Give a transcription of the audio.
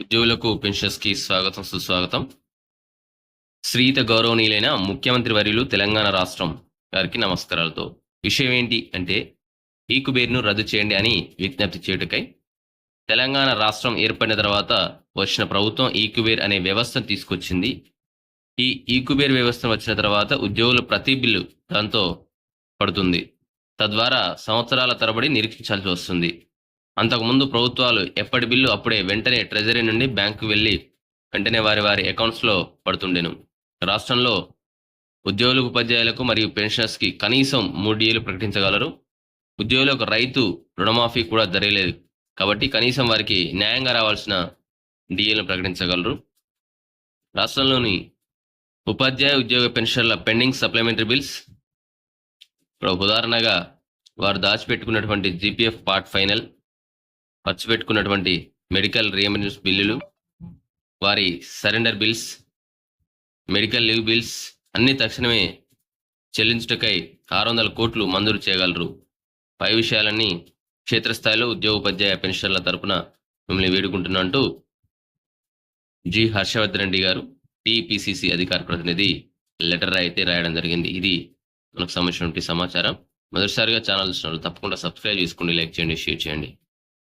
ఉద్యోగులకు పెన్షన్స్కి స్వాగతం సుస్వాగతం. శ్రీత గౌరవనీయులైన ముఖ్యమంత్రి వర్యులు తెలంగాణ రాష్ట్రం గారికి నమస్కారాలతో. విషయం ఏంటి అంటే ఈ కుబేర్ను రద్దు చేయండి అని విజ్ఞప్తి చేయుటకై తెలంగాణ రాష్ట్రం ఏర్పడిన తర్వాత వచ్చిన ప్రభుత్వం ఈ కుబేర్ అనే వ్యవస్థను తీసుకొచ్చింది. ఈ ఈ కుబేర్ వ్యవస్థ వచ్చిన తర్వాత ఉద్యోగుల ప్రతి బిల్లు దాంతో పడుతుంది. తద్వారా సంవత్సరాల తరబడి నిరీక్షించాల్సి వస్తుంది. అంతకుముందు ప్రభుత్వాలు ఎప్పటి బిల్లు అప్పుడే వెంటనే ట్రెజరీ నుండి బ్యాంకు వెళ్ళి వెంటనే వారి వారి అకౌంట్స్లో పడుతుండెను. రాష్ట్రంలో ఉద్యోగులకు ఉపాధ్యాయులకు మరియు పెన్షనర్స్కి కనీసం మూడు డీఏలు ప్రకటించగలరు. ఉద్యోగులకు రైతు రుణమాఫీ కూడా జరగలేదు. కాబట్టి కనీసం వారికి న్యాయంగా రావాల్సిన డిఏలను ప్రకటించగలరు. రాష్ట్రంలోని ఉపాధ్యాయ ఉద్యోగ పెన్షన్ల పెండింగ్ సప్లిమెంటరీ బిల్స్. ఇప్పుడు ఒక ఉదాహరణగా వారు దాచిపెట్టుకున్నటువంటి జీపీఎఫ్ పార్ట్ ఫైనల్ ఖర్చు పెట్టుకున్నటువంటి మెడికల్ రియంబర్స్ బిల్లులు వారి surrender bills medical leave bills అన్ని తక్షణమే చెల్లించుటకై ఆరు వందల కోట్లు మంజూరు చేయగలరు. పై విషయాలన్నీ క్షేత్రస్థాయిలో ఉద్యోగోపాధ్యాయ పెన్షన్ల తరపున మిమ్మల్ని వేడుకుంటున్నా అంటూ జి. హర్షవర్ధన్ రెడ్డి గారు టిపిసిసి అధికార ప్రతినిధి లెటర్ అయితే రాయడం జరిగింది. ఇది మనకు సంబంధించినటువంటి సమాచారం. మొదటిసారిగా ఛానల్ చూస్తున్నారు తప్పకుండా సబ్స్క్రైబ్ చేసుకోండి లైక్ చేయండి షేర్ చేయండి.